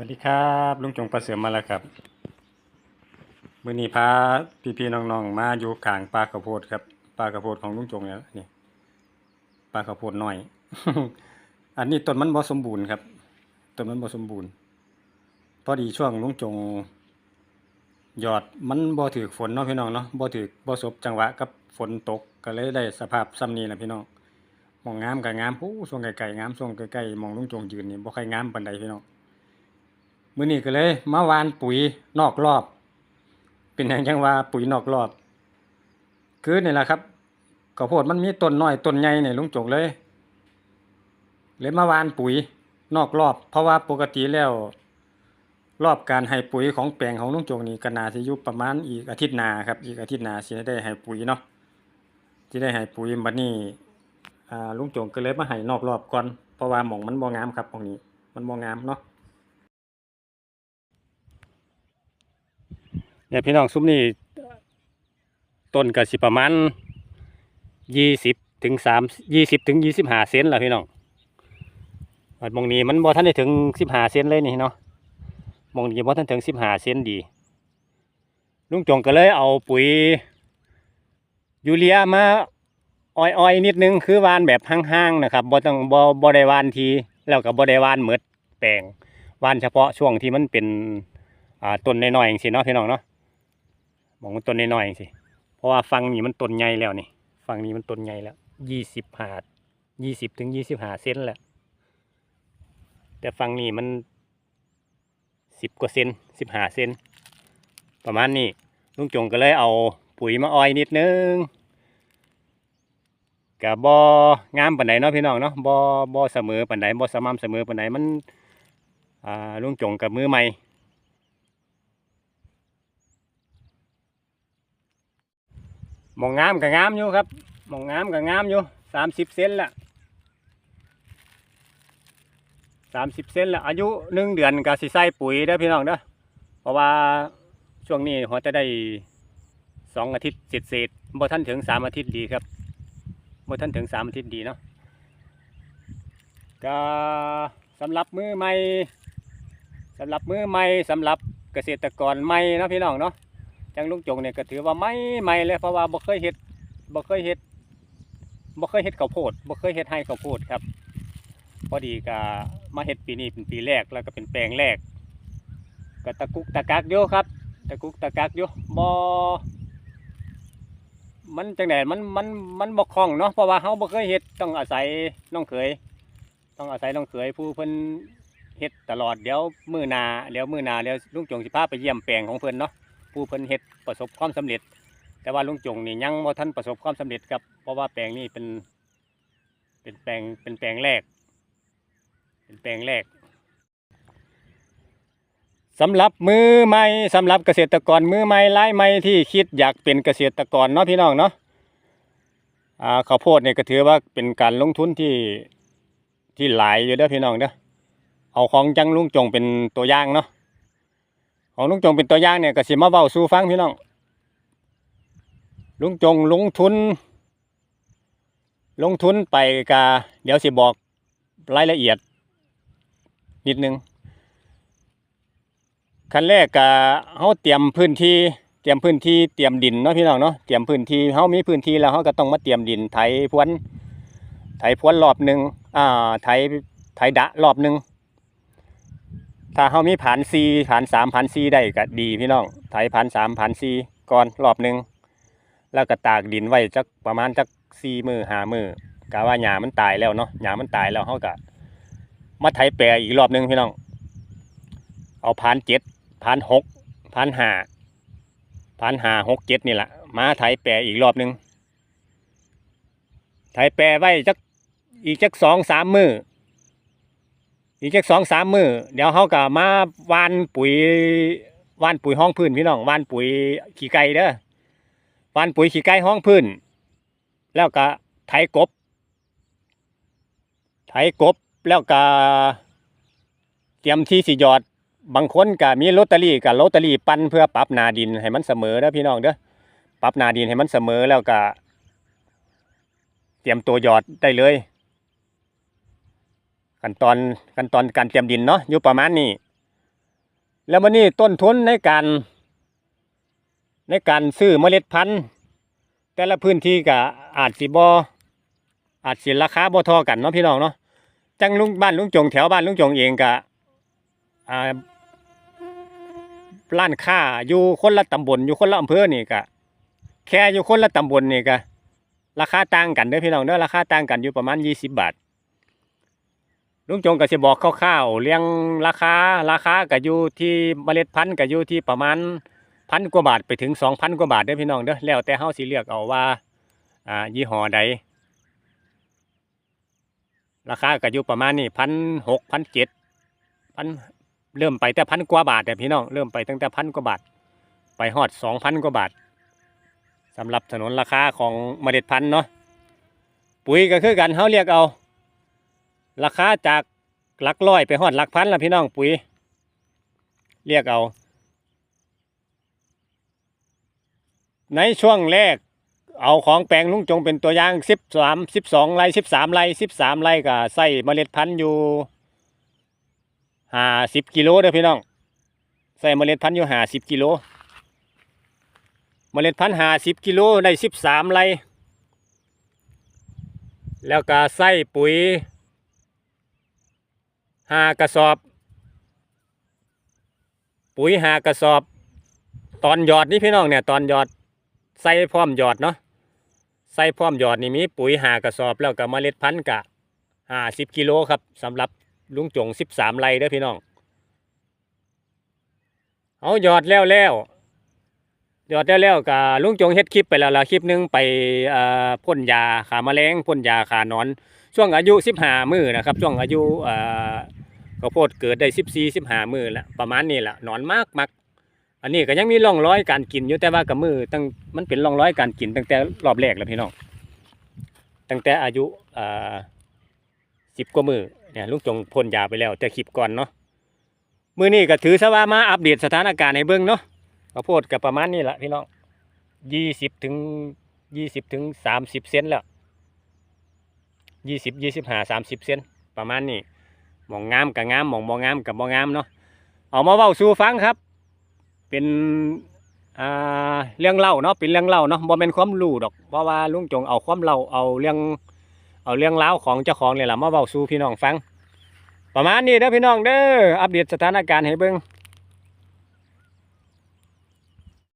วัสดีครับลุงจงประเสริมมาแล้วครับมื้อนี้พาพี่ๆน้องๆมาอยู่กลางป่าข้าวโพดครับป่าข้าวโพดของลุงจงเนี่ยนี่ป่าข้าวโพดน้อย อันนี้ต้นมันบ่สมบูรณ์ครับต้นมันบ่สมบูรณ์พอดีช่วงลุงจงหยอดมันบ่ถือฝนเนาะพี่น้องเนาะบ่ถือบ่สบจังหวะกับฝนตกก็เลยได้สภาพซ้ำนี้แหละพี่น้องมองงามก็งามผู้ช่วงไกลๆงามช่วงใกลๆมองลุงจงยืนนี่บ่ใค่อยงามปานใดพี่น้อง มื้อนี้ก็เลยมาวานปุ๋ยนอกรอบ เป็นหยังจังว่าปุ๋ยนอกรอบ คือนี่แหละครับข้าวโพดมันมีต้นน้อยต้นใหญ่นี่ลุงจงเลย เลยมาวานปุ๋ยนอกรอบ เพราะว่าปกติแล้ว รอบการให้ปุ๋ยของแปลงของลุงจงนี่ก็น่าสิอยู่ประมาณอีกอาทิตย์หน้าครับ อีกอาทิตย์หน้าสิได้ให้ปุ๋ยเนาะสิได้ให้ปุ๋ยบัดนี้อ่าลุงจงก็เลยมาให้นอกรอบก่อนเพราะว่าหม่องมันบ่งามครับหม่องนี้ มันบ่งามเนาะ เนี่ยพี่น้องซุ้มนี่ต้นก็สิประมาณยี่สิบถึงสามยี่สิบถึงยี่สิบห้าเซนละพี่น้องอันมองนี้มันบ่ทันได้ถึงสิบห้าเซนเลยนี่เนาะมองนี้บ่ทันถึงสิบห้าเซนดีลุงจงก็เลยเอาปุ๋ยยูเรียมาอ้อยๆนิดนึงคือวานแบบห่างๆนะครับบ่ต้องบ่บ่ได้วานทีแล้วก็บ่ได้วานเหมือดแปลงวานเฉพาะช่วงที่มันเป็นต้นน้อยๆอย่างสิเนาะพี่น้องเนาะ มองมันต้นน้อยๆสิเพราะว่าฟังนี้มันต้นใหญ่แล้วนี่ฟังนี้มันต้นใหญ่แล้วยี่สิบหายี่สิบถึงยี่สิบหาเซนแหละแต่ฟังนี้มันสิบกว่าเซนสิบหาเซนประมาณนี้ลุงจงก็เลยเอาปุ๋ยมาอ้อยนิดนึงกับบองามปานใดเนาะพี่น้องเนาะบอบอเสมอปานใดบอสม่ำเสมอปานใดมันอ่าลุงจงกับมือใหม่ มองงามก็งามอยู่ครับมองงามก็งามอยู่สามสิบเซนละสามสิบเซนละอายุหนึ่งเดือนก็สิใส่ปุ๋ยเด้พี่น้องเด้อเพราะว่าช่วงนี้เขาจะได้สองอาทิตย์เสร็จเสร็จบ่ท่านถึงสามอาทิตย์ดีครับบ่ท่านถึงสามอาทิตย์ดีเนาะก็สำหรับมือใหม่สำหรับมือใหม่สำหรับเกษตรกรใหม่นะพี่น้องเนาะ จังลุงจงเนี่ยก็ถือว่าไม่ไม่เลยเพราะว่าบ่เคยเฮ็ดบ่เคยเฮ็ดบ่เคยเฮ็ดข้าวโพดบ่เคยเฮ็ดให้ข้าวโพดครับ พอดีก็มาเฮ็ดปีนี้เป็นปีแรกแล้วก็เป็นแปลงแรก ก็ตะกุกตะกักอยู่ครับ ตะกุกตะกักอยู่บ่มันจังไดมันมันมันบ่คล่องเนาะเพราะว่าเฮาบ่เคยเฮ็ดต้องอาศัยน้องเขย ต้องอาศัยน้องเขยผู้เพิ่นเฮ็ดตลอดเดี๋ยวมือนาเดี๋ยวมือนาเดี๋ยวลุงจงสิพาไปเยี่ยมแปลงของเพิ่นเนาะ ผู้เพิ่นเฮ็ดประสบความสำเร็จ แต่ว่าลุงจงนี่ยังบ่ทันประสบความสำเร็จครับเพราะว่าแปลงนี้เป็น เป็นแปลงเป็นแปลงแรก เป็นแปลงแรกสำหรับมือใหม่สำหรับเกษตรกรมือใหม่รายใหม่ที่คิดอยากเป็นเกษตรกรเนาะพี่น้องเนาะอ่าข้าวโพดเนี่ยก็ถือว่าเป็นการลงทุนที่ที่หลายอยู่เด้อพี่น้องเด้อเอาของจังลุงจงเป็นตัวอย่างเนาะ ของลุงจงเป็นตัวอย่างเนี่ยก็สิมาเว้าสู่ฟังพี่น้อง ลุงจงลงทุน ลงทุนไปกะเดี๋ยวสิบอกรายละเอียด นิดนึงขั้นแรกกะเฮาเตรียมพื้นที่เตรียมพื้นที่เตรียมดินเนาะพี่น้องเนาะเตรียมพื้นที่เฮามีพื้นที่แล้วเฮาก็ต้องมาเตรียมดินไถพรวนไถพรวนรอบหนึ่งอ่าไถไถดะรอบหนึ่ง ถ้าเขามีผ่านซีผ่านสามผ่านซีได้ก็ดีพี่น้องไถผ่านสามผ่านซีก่อนรอบหนึ่งแล้วก็ตากดินไว้จักประมาณจักซีมือหามือกะว่าหญ้ามันตายแล้วเนาะหญ้ามันตายแล้วเขาก็มาไถแปรอีกรอบหนึ่งพี่น้อง เอาผ่านเจ็ดผ่านหกผ่านห้าผ่านห้าหกเจ็ดนี่แหละมาไถแปรอีกรอบหนึ่งไถแปรไว้จักอีกจักสองสามมือ อีกจักสองสามมือเดี๋ยวเขาก็มาวานปุ๋ยวานปุ๋ยห้องพื้นพี่น้องวานปุ๋ยขี้ไก่เด้อวานปุ๋ยขี้ไก่ห้องพื้น แล้วก็ไถกบ ไถกบแล้วก็เตรียมที่สิยอด บางคนก็มีลอตเตอรี่กับลอตเตอรี่ปั้นเพื่อปรับนาดินให้มันเสมอเด้อพี่น้องเด้อปรับนาดินให้มันเสมอแล้วก็ เตรียมตัวหยอดได้เลย ขั้นตอนขั้นตอนการเตรียมดินเนาะอยู่ประมาณนี้แล้วมันนี่ต้นทุนในการ ในการซื้อเมล็ดพันธุ์แต่ละพื้นที่ก็อาจสิบ่อาจสิราคาบ่ทอกันเนาะพี่น้องเนาะจังลุงบ้านลุงจงแถวบ้านลุงจงเองก็อ่าร้านค้าอยู่คนละตำบลอยู่คนละอำเภอนี่ก็แค่อยู่คนละตำบลนี่ก็ราคาต่างกันเด้อพี่น้องเด้อราคาต่างกันอยู่ประมาณ20บาท ลุงจงก็สิบอกคร่าวๆเรื่องราคาราคาก็อยู่ที่เมล็ดพันธุ์ก็อยู่ที่ประมาณพันกว่าบาทไปถึง2,000กว่าบาทเด้อพี่น้องเด้อแล้วแต่เฮาสิเลือกเอาว่าอ่ายี่ห้อใดราคาก็อยู่ประมาณนี้พันหกพันเจ็ดพันเริ่มไปแต่พันกว่าบาทแต่พี่น้องเริ่มไปตั้งแต่พันกว่าบาท ไปฮอดสองพันกว่าบาทสำหรับถนนราคาของเมล็ดพันธุ์เนาะปุ๋ยก็คือกันเขาเรียกเอา ราคาจากหลักร้อยไปฮอดหลักพันละพี่น้องปุ๋ย เรียกเอา ในช่วงแรกเอาของแปลงลุงจงเป็นตัวอย่างสิบสามสิบสองไร่สิบสามไร่สิบสามไร่ก็ใส่เมล็ดพันธุ์อยู่ห้าสิบกิโลเด้อพี่น้อง ใส่เมล็ดพันธุ์อยู่ห้าสิบกิโล เมล็ดพันธุ์ห้าสิบกิโลได้สิบสามไร่แล้วก็ใส่ปุ๋ย หากระสอบ ปุ๋ยหากระสอบ ตอนหยอดนี่พี่น้องเนี่ยตอนหยอดใส่พร้อมหยอดเนาะใส่พร้อมหยอดนี่มีปุ๋ยหากระสอบแล้วก็เมล็ดพันธุ์กะห้าสิบกิโลครับสำหรับลุงจงสิบสามไร่เด้อพี่น้อง เอาหยอดแล้วแล้วหยอดแล้วแล้วก็ลุงจงเฮ็ดคลิปไปแล้วละคลิปหนึงไปอ่อพ่นยาขาแมลงพ่นยาขานอน ช่วงอายุสิบห้ามือนะครับ ช่วงอายุอ่อ ข้าวโพดเกิดได้สิบสี่สิบห้ามือล้วประมาณนี้ละหนอนมากมัก อันนี้ก็ยังมีร่องรอยการกินอยู่แต่ว่ากับมือตั้งมันเป็นร่องรอยการกินตั้งแต่รอบแรกแล้วพี่น้องตั้งแต่อายุอ่าสิบกว่ามือเนี่ยลุงจงพ่นยาไปแล้วแต่คลิปก่อนเนาะมือนี้ก็ถือซะว่ามาอัปเดตสถานการณ์ให้เบิ่งเนาะข้าวโพดกับประมาณนี้ละพี่น้องยี่สิบถึงยี่สิบถึงสามสิบเซนแล้วยี่สิบยี่สิบห้าสามสิบเซนประมาณนี้ มองงามกับงามมองบองงามกับบองงามเนาะเอามาเว้าสู่ฟังครับ เป็นเรื่องเล่าเนาะเป็นเรื่องเล่าเนาะบ่เป็นความรู้ดอก เพราะว่าลุงจงเอาความเล่าเอาเรื่องเอาเรื่องเล่าของเจ้าของนี่แหละมาเว้าสู่พี่น้องฟัง ประมาณนี้เด้อพี่น้องเด้ออัปเดตสถานการณ์ให้เบิ่ง